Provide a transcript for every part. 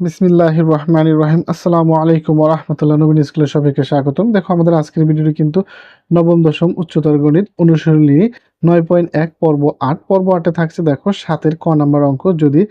বিসমিল্লাহির রহমানির রহিম আসসালামু আলাইকুম রহমতুল্লাহ নবীন স্কুলের সবাইকে স্বাগতম। দেখো, আমাদের আজকের ভিডিওটি কিন্তু নবম, দশম উচ্চতর গণিত অনুশীলনী নয় পয়েন্ট এক পর্ব আট পর্ব আটে থাকছে, দেখো সাতের ক নাম্বার অঙ্ক। যদি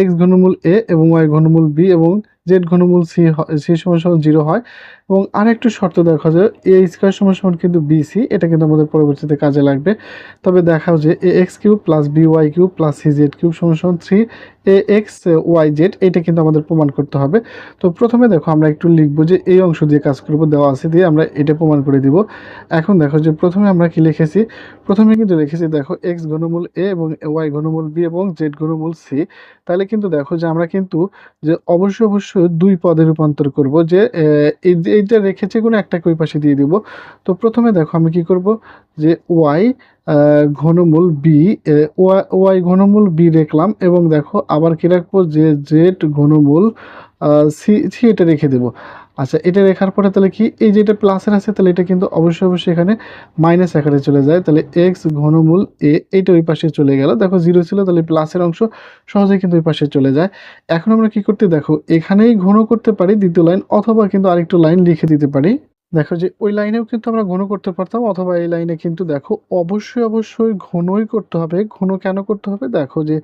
এক্স ঘনমূল এ এবং ওয়াই ঘনমূল বি এবং জেড ঘনমূল সি সি সমান জিরো হয়, এবং আরেকটু শর্ত দেখা যায় এ স্কোয়ার সমান সমান কিন্তু বিসি এটা কিন্তু আমাদের পরবর্তীতে কাজে লাগবে। তবে দেখাও যে A X cube plus B Y cube plus C Z cube সমান three A X Y Z এটা কিন্তু আমাদের প্রমাণ করতে হবে। তো প্রথমে দেখো আমরা একটু লিখব যে এই অংশ দিয়ে কাজ করব, দেওয়া আছে দিয়ে আমরা এটা প্রমাণ করে দিব। এখন দেখো যে প্রথমে আমরা কি লিখেছি, প্রথমে কিন্তু লিখেছি দেখো এক্স ঘনমূল এ এবং ওয়াই ঘনমূল বি এবং জেড ঘনমূল সি তাহলে কিন্তু দেখো যে আমরা কিন্তু যে অবশ্যই অবশ্যই দুই পদে রূপান্তর করব যে এইটা রেখেছে কোনো একটাকে ওই পাশে দিয়ে দিব। তো প্রথমে দেখো আমি কি করব যে ওয়াই ঘনমূল বি ওয়াই ঘনমূল বি রাখলাম এবং দেখো আবার কি রাখব যে জেড ঘনমূল সি সি এটা রেখে দেবো। আচ্ছা এটা রেখার পরে তাহলে কি? এই যে এটা প্লাসের আছে, তাহলে এটা কিন্তু অবশ্যই অবশ্যই এখানে মাইনাস আকারে চলে যায়। তাহলে এক্স ঘনমূল এ এইটা ওই পাশে চলে গেল। দেখো জিরো ছিল, তাহলে প্লাসের অংশ সহজেই কিন্তু ওই পাশে চলে যায়। এখন আমরা কি করতে? দেখো, এখানেই ঘন করতে পারি দ্বিতীয় লাইন অথবা কিন্তু আরেকটু লাইন লিখে দিতে পারি। দেখো যে ওই লাইনেও কিন্তু আমরা ঘন করতে পারতাম, অথবা এই লাইনে কিন্তু দেখো অবশ্যই অবশ্যই ঘনই করতে হবে। ঘন কেন করতে হবে? দেখো যে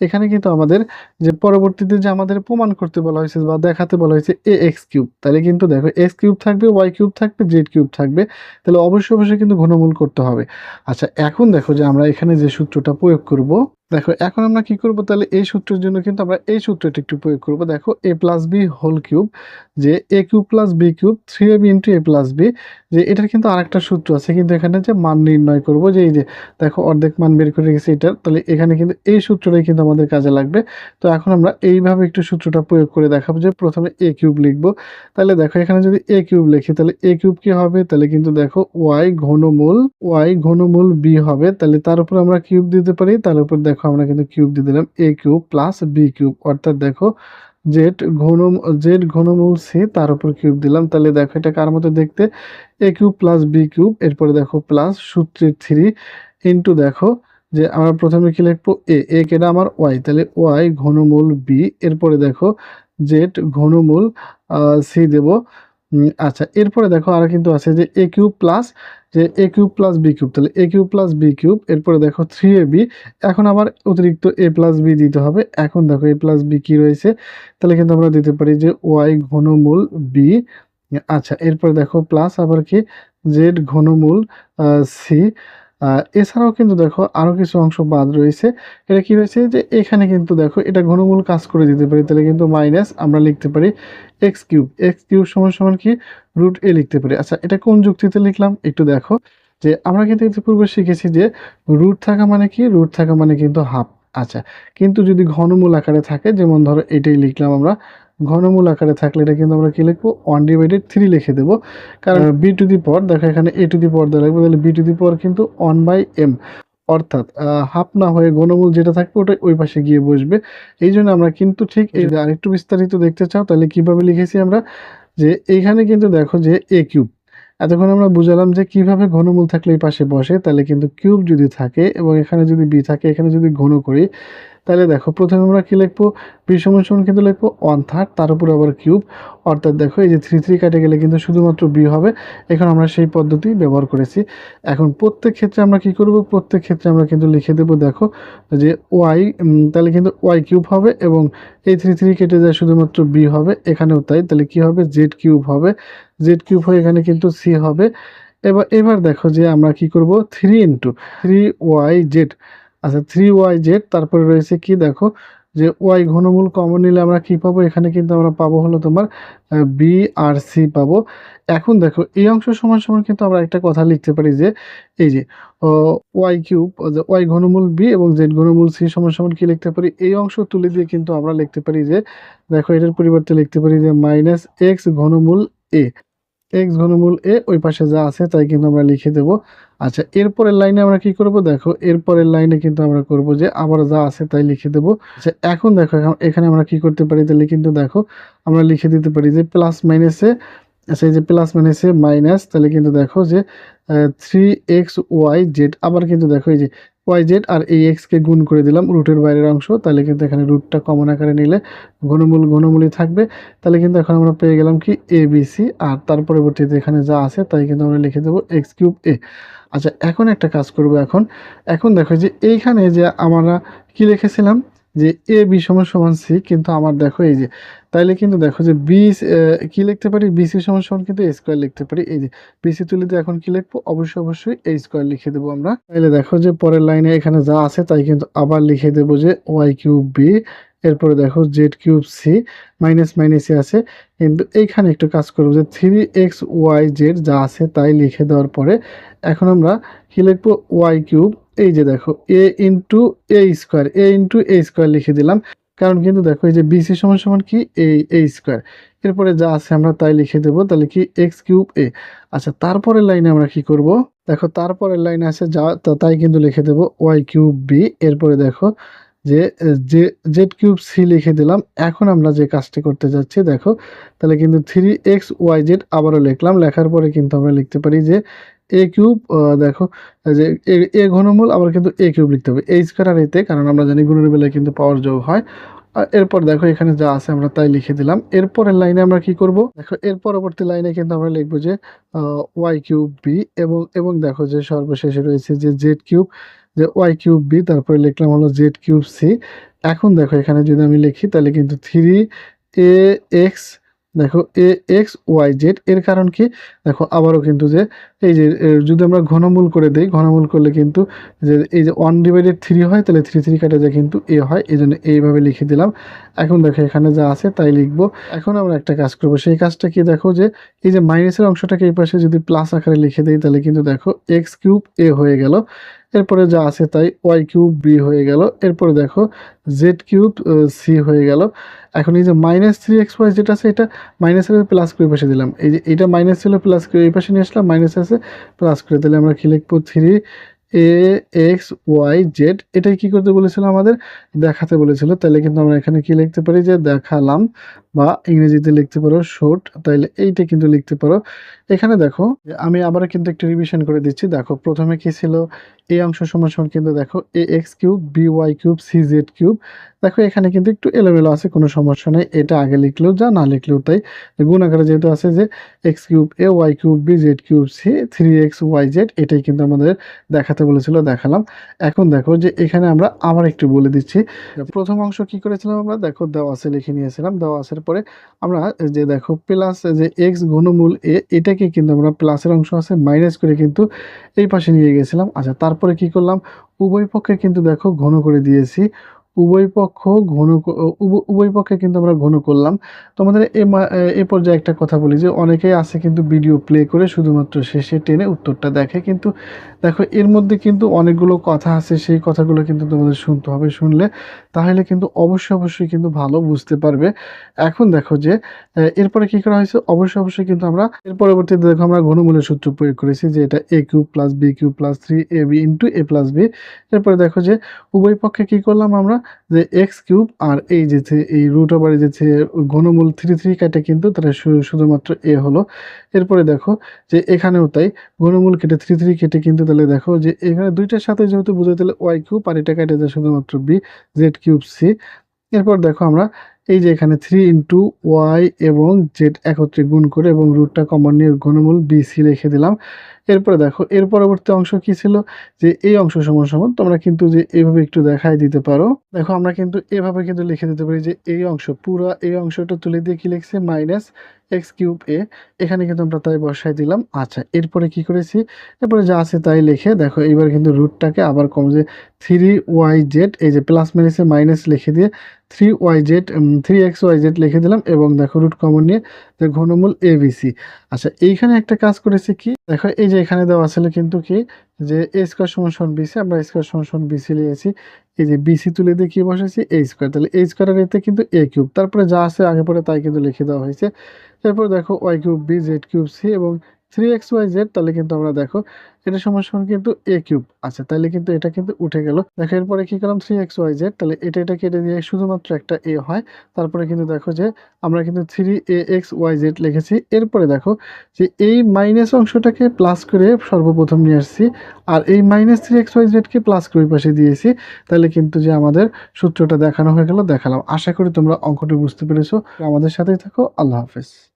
এখানে কিন্তু আমাদের যে পরবর্তীতে যে আমাদের প্রমাণ করতে বলা হয়েছে বা দেখাতে বলা হয়েছে এ এক্স কিউব, তাহলে কিন্তু দেখো এক্স কিউব থাকবে, ওয়াই কিউব থাকবে, জেড কিউব থাকবে, তাহলে অবশ্যই অবশ্যই কিন্তু ঘনমূল করতে হবে। আচ্ছা এখন দেখো যে আমরা এখানে যে সূত্রটা প্রয়োগ করব দেখো, এখন আমরা কি করব? তাহলে এই সূত্রের জন্য কিন্তু আমরা এই সূত্রটি একটু প্রয়োগ করব। দেখো A plus B whole cube যে A cube plus B cube three A B into A plus B যে এটার কিন্তু আরেকটা সূত্র আছে। কিন্তু এখানে যে মান নির্ণয় করব, যে এই যে, দেখো, অর্ধেক মান বের করে রেখেছি এটার, তাহলে এখানে কিন্তু এই সূত্রটাই কিন্তু আমাদের কাজে লাগবে। তো এখন আমরা এইভাবে একটু সূত্রটা প্রয়োগ করে দেখাবো, যে প্রথমে এ কিউব লিখব। তাহলে দেখো, এখানে যদি এ কিউব লিখি, তাহলে এ কিউব কি হবে? তাহলে কিন্তু দেখো ওয়াই ঘনমূল ওয়াই ঘনমূল বি হবে। তাহলে তার উপর আমরা কিউব দিতে পারি, তার উপর দেখো আমরা কিন্তু কিউব দিয়ে দিলাম A cube plus B cube. অর্থাৎ দেখো জেড ঘন জেড ঘনমূল সি তার উপর কিউব দিলাম। তাহলে দেখো এটা কার মতো দেখতে? A cube plus B cube, এরপরে দেখো প্লাস সূত্রের থ্রি ইন্টু দেখো যে আমরা প্রথমে কি লিখব? এ এ কেটা আমার ওয়াই তাহলে ওয়াই ঘনমূল বি এরপরে দেখো জেড ঘনমূল সি দেব। আচ্ছা এরপরে দেখো আর কিন্তু আছে যে এ কিউব প্লাস যে A cube plus B cube তাহলে A cube plus B cube এরপরে দেখো থ্রি এ বি এখন আবার অতিরিক্ত এ প্লাস বি দিতে হবে। এখন দেখো এ প্লাস বি কী রয়েছে? তাহলে কিন্তু আমরা দিতে পারি যে ওয়াই ঘনমূল বি আচ্ছা এরপরে দেখো প্লাস আবার কি? জেড ঘনমূল সি এছাড়াও কিন্তু দেখো আরও কিছু অংশ বাদ রয়েছে। এটা কি রয়েছে? যে এখানে কিন্তু দেখো এটা ঘনমূল কাজ করে দিতে পারি, তাহলে কিন্তু মাইনাস আমরা লিখতে পারি এক্স কিউব এক্স কিউব সমান সমান কি? রুট এ লিখতে পারি। আচ্ছা এটা কোন যুক্তিতে লিখলাম? একটু দেখো। যে আমরা কিন্তু ইতিপূর্বে শিখেছি যে রুট থাকা মানে কি? রুট থাকা মানে কিন্তু হাফ আচ্ছা কিন্তু যদি ঘনমূল আকারে থাকে, যেমন ধরো এটাই লিখলাম আমরা ঘনমূল আকারে থাকলে এটা কিন্তু আমরা কি লিখব? ওয়ান ডিভাইডেড থ্রি লিখে দেবো। কারণ বি টু দি পাওয়ার দেখো এখানে এ টু দি পাওয়ার দেওয়া লাগবে তাহলে বি টু দি পর কিন্তু ওয়ান বাই এম অর্থাৎ হাফ না হয়ে ঘনমূল যেটা থাকবে ওটা ওই পাশে গিয়ে বসবে। এই জন্য আমরা কিন্তু ঠিক এই আরেকটু বিস্তারিত দেখতে চাও তাহলে কীভাবে লিখেছি আমরা? যে এইখানে কিন্তু দেখো যে এ কিউব এতক্ষণ আমরা বুঝালাম যে কীভাবে ঘনমূল থাকলে এই পাশে বসে তাহলে কিন্তু কিউব যদি থাকে এবং এখানে যদি বি থাকে এখানে যদি ঘন করি তাহলে দেখো, প্রথমে আমরা কি লিখব? বি সমান সমান কিন্তু লিখব ওয়ান থার্ড তার উপর আবার কিউব অর্থাৎ দেখো, এই যে থ্রি থ্রি কাটে গেলে কিন্তু শুধুমাত্র বি হবে। এখন আমরা সেই পদ্ধতি ব্যবহার করেছি। এখন প্রত্যেক ক্ষেত্রে আমরা কি করব? প্রত্যেক ক্ষেত্রে আমরা কিন্তু লিখে দেবো, দেখো, যে ওয়াই তাহলে কিন্তু ওয়াই কিউব হবে এবং এই থ্রি থ্রি কেটে যায় শুধুমাত্র বি হবে। এখানেও তাই, তাহলে কি হবে? জেড কিউব হবে। জেড কিউব হয়ে এখানে কিন্তু সি হবে। এবার এবার দেখো যে আমরা কি করব? Three into three Y Z আচ্ছা থ্রি ওয়াই জেড তারপরে রয়েছে কি দেখো, যে ওয়াই ঘনমূল কমন নিলে আমরা কি পাবো? এখানে কিন্তু আমরা পাবো হলো তোমার বি আর সি পাবো। এখন দেখো, এই অংশ সমান সমান কিন্তু আমরা একটা কথা লিখতে পারি যে, এই যে ওয়াই কিউব ওয়াই ঘনমূল বি এবং জেড ঘনমূল সি সমান সমান কি লিখতে পারি? এই অংশ তুলে দিয়ে কিন্তু আমরা লিখতে পারি যে, দেখো এটার পরিবর্তে লিখতে পারি যে মাইনাস এক্স ঘনমূল এ এক্স ঘনমূল এ ওই পাশে যা আছে তাই কিন্তু আমরা লিখে দেব। আচ্ছা এরপরের লাইনে আমরা কি করব? দেখো, এরপরের লাইনে কিন্তু আমরা করব যে আবার যা আছে তাই লিখে দেব। আচ্ছা এখন দেখো, এখন আমরা কি করতে পারি? তাহলে কিন্তু দেখো, আমরা লিখে দিতে পারি যে প্লাস মাইনাসে আচ্ছা এই যে প্লাস মাইনাসে মাইনাস তাহলে কিন্তু দেখো যে থ্রি এক্স ওয়াই জেড আবার কিন্তু দেখো এই যে ওয়াই জেড আর এই এক্সকে গুণ করে দিলাম রুটের বাইরের অংশ, তাহলে কিন্তু এখানে রুটটা কমন আকারে নিলে ঘনমূল ঘনমূলই থাকবে। তাহলে কিন্তু এখন আমরা পেয়ে গেলাম কি এ বি সি আর তার পরবর্তীতে এখানে যা আছে তাই কিন্তু আমরা লিখে দেবো এক্স কিউব এ আচ্ছা এখন একটা কাজ করব এখন। এখন দেখো যে এইখানে যে আমরা কি লিখেছিলাম? যে এ বি সমান সমান সি কিন্তু আমার দেখো এই যে, তাইলে কিন্তু দেখো যে বি কি লিখতে পারি? বিসি সমান সমান কিন্তু এ স্কোয়ার লিখতে পারি। এই যে বিসি তুলে দিয়ে এখন কি লিখব? অবশ্যই অবশ্যই এই স্কোয়ার লিখে দেবো আমরা। তাইলে দেখো যে পরের লাইনে এখানে যা আছে তাই কিন্তু আবার লিখে দেবো যে ওয়াই কিউব বি এরপরে দেখো জেড কিউব সি মাইনাস মাইনাসে আছে। কিন্তু এইখানে একটু কাজ করব যে থ্রি এক্স ওয়াই জেড যা আছে তাই লিখে দেওয়ার পরে এখন আমরা কি লিখব? ওয়াই কিউব এই যে দেখো A into A square A into A square লিখে দিলাম। কারণ কিন্তু দেখো, এই যে বিসি সমান সমান কি? এই এ স্কোয়ার এরপরে যা আছে আমরা তাই লিখে দেব, তাহলে কি? এক্স কিউব এ আচ্ছা তারপরের লাইনে আমরা কি করব? দেখো, তারপরের লাইনে আছে যা তাই কিন্তু লিখে দেবো ওয়াই কিউব বি এরপরে দেখো যে যে জেড কিউব সি লিখে দিলাম, এখন আমরা যে কাজটি করতে যাচ্ছি, দেখো, তাহলে কিন্তু থ্রি এক্স ওয়াই জেড আবারও লিখলাম, লেখার পরে কিন্তু আমরা লিখতে পারি যে এ কিউব দেখো যে, এ ঘনমূল, আবার কিন্তু এ কিউব লিখতে হবে এই স্কোয়ার আর এতে কারণ আমরা জানি গুণের বেলায় কিন্তু পাওয়ার যোগ হয়। আর এরপর দেখো, এখানে যা আছে আমরা তাই লিখে দিলাম, এরপরের লাইনে আমরা কি করব? দেখো, এর পরবর্তী লাইনে কিন্তু আমরা লিখব যে ওয়াই কিউব বি এবং এবং দেখো যে সর্বশেষে রয়েছে যে জেড কিউব যে ওয়াই কিউব বি, তারপরে লিখলাম হলো জেড কিউব সি। এখন দেখো, এখানে যদি আমি লিখি, তাহলে কিন্তু থ্রি এ এক্স, দেখো, এ এক্স, ওয়াই জেড, এর কারণ কি? দেখো, আবারও কিন্তু যে এই যে যদি আমরা ঘনমূল করে দিই, ঘনমূল করলে কিন্তু যে এই যে ওয়ান ডিভাইডেড থ্রি হয়, তাহলে থ্রি থ্রি কাটে যায় কিন্তু এ হয় এই জন্য এইভাবে লিখে দিলাম। এখন দেখো, এখানে যা আছে তাই লিখব। এখন আমরা একটা কাজ করব, সেই কাজটা কি? দেখো যে এই যে মাইনাসের অংশটাকে এই পাশে যদি প্লাস আকারে লিখে দিই, তাহলে কিন্তু দেখো এক্স কিউব এ হয়ে গেল। এরপরে যা আছে তাই ওয়াই কিউব বি হয়ে গেল। এরপরে দেখো জেড কিউব সি হয়ে গেল। এখন এই যে মাইনাস থ্রি এক্স ওয়াই যেটা আছে, এটা মাইনাস এর প্লাস করে পাশে দিলাম। এই যে এটা মাইনাস ছিল, প্লাস করে এই পাশে নিয়ে আসলাম, মাইনাস আছে, প্লাস করে। দিলে আমরা কি লিখব? Three A X Y Z এটাই কি করতে বলেছিল আমাদের? দেখাতে বলেছিল। তাহলে কিন্তু আমরা এখানে কি লিখতে পারি? যে দেখালাম বা ইংরেজিতে লিখতে পারো শোট তাইলে এইটা কিন্তু লিখতে পারো। এখানে দেখো, আমি আবার কিন্তু একটু রিভিশন করে দিচ্ছি। দেখো, প্রথমে কি ছিল? এই অংশ সমান কিন্তু দেখো A X cube B Y cube C Z cube দেখো, এখানে কিন্তু একটু এলোমেলো আছে, কোনো সমস্যা নেই। এটা আগে লিখলেও যা না লিখলেও তাই। গুণ আকারে যেহেতু আছে যে X cube A Y cube B Z cube C three X Y Z এটাই কিন্তু আমাদের দেখাতে বলেছিল দেখালাম। এখন দেখো যে এখানে আমরা আবার একটু বলে দিচ্ছি। প্রথম অংশ কি করেছিলাম আমরা? দেখো দেওয়া আছে লিখে নিয়েছিলাম। দেওয়া আসার পরে আমরা যে দেখো প্লাস যে এক্স ঘনমূল এ এটাকে কিন্তু আমরা প্লাসের অংশ আছে মাইনাস করে কিন্তু এই পাশে নিয়ে গেছিলাম। আচ্ছা তারপরে কি করলাম? উভয় পক্ষে কিন্তু দেখো ঘন করে দিয়েছি। উভয় পক্ষ ঘন উভয় পক্ষে কিন্তু আমরা ঘন করলাম। তোমাদের এ পর্যায়ে একটা কথা বলি যে, অনেকেই আছে কিন্তু ভিডিও প্লে করে শুধুমাত্র শেষে টেনে উত্তরটা দেখে। কিন্তু দেখো, এর মধ্যে কিন্তু অনেকগুলো কথা আছে, সেই কথাগুলো কিন্তু তোমাদের শুনতে হবে। শুনলে তাহলে কিন্তু অবশ্যই অবশ্যই কিন্তু ভালো বুঝতে পারবে। এখন দেখো যে এরপরে কি করা হয়েছে? অবশ্যই অবশ্যই কিন্তু আমরা এর পরবর্তীতে দেখো আমরা ঘনমূলের সূত্র প্রয়োগ করেছি যে, এটা A cube plus B cube plus three A B into A plus B এরপরে দেখো যে, উভয় পক্ষে কি করলাম আমরা? যে এক্স কিউব আর এই যে এই রুট ওভার যে ঘনমূল থ্রি থ্রি কেটে কিন্তু শু- শুধুমাত্র এ হলো। এরপরে দেখো যে এখানেও তাই ঘনমূল কেটে থ্রি থ্রি কেটে কিন্তু তাহলে দেখো যে এখানে দুইটার সাথে যেহেতু বোঝাই তাহলে ওয়াই কিউব আর এটা কেটে যায় শুধুমাত্র বি জেড কিউব সি এরপর দেখো আমরা এই যে এখানে থ্রি ইন্টু ওয়াই এবং জেড একত্রে গুণ করে এবং রুটটা কমন নিয়ে ঘনমূল বিসি লিখে দিলাম। এরপরে দেখো, এর পরবর্তী অংশ কি ছিল? যে এই অংশ সমান সমান, তোমরা কিন্তু যে এইভাবে একটু দেখাই দিতে পারো। দেখো, আমরা কিন্তু এভাবে কিন্তু লিখে দিতে পারি যে এই অংশ, পুরো এই অংশটা তুলে দিয়ে কি লিখছে? মাইনাস এক্স কিউব এ, এখানে কিন্তু আমরা তাই বসাই দিলাম। আচ্ছা এরপরে কি করেছি? এরপরে যা আছে তাই লিখে, দেখো এবার কিন্তু রুটটাকে আবার কম যে থ্রি ওয়াই জেড এই যে প্লাস মাইনাসে মাইনাস লিখে দিয়ে three Y Z three X Y Z লিখে দিলাম এবং দেখো রুট কমন নিয়ে যে ঘনমূল এ বিসি আচ্ছা এইখানে একটা কাজ করেছি কি? দেখো, এই যে এখানে দেওয়া ছিল কিন্তু কি? যে এ স্কোয়ার সমান সমান বিসি আমরা স্কোয়ার সমান সমান বিসি নিয়েছি এই যে বিসি তুলে দিয়ে কি বসেছি এ স্কোয়ার তাহলে এ স্কোয়ারের এতে কিন্তু এ কিউব তারপরে যা আছে আগে পরে তাই কিন্তু লিখে দেওয়া হয়েছে। এরপর দেখো Y cube B Z cube C এবং থ্রি এক্স ওয়াই জেড, তাহলে কিন্তু আমরা দেখো এটা সমান কিন্তু এ কিউব আছে। তাহলে কিন্তু এটা কিন্তু উঠে গেল। দেখো এরপরে কি করলাম? থ্রি এক্স ওয়াই জেড, তাহলে এটা এটা কেটে দিয়ে শুধুমাত্র একটা এ হয়। তারপরে কিন্তু দেখো যে আমরা কিন্তু three A X Y Z লিখেছি। এরপরে দেখো যে এই মাইনাস অংশটাকে প্লাস করে সর্বপ্রথম নিয়ে আসছি, আর এই মাইনাস থ্রি এক্স ওয়াই জেডকে প্লাস করে পাশে দিয়েছি। তাহলে কিন্তু যে আমাদের সূত্রটা দেখানো হয়ে গেল, দেখালাম। আশা করি তোমরা অঙ্কটি বুঝতে পেরেছ। আমাদের সাথেই থাকো। আল্লাহ হাফেজ।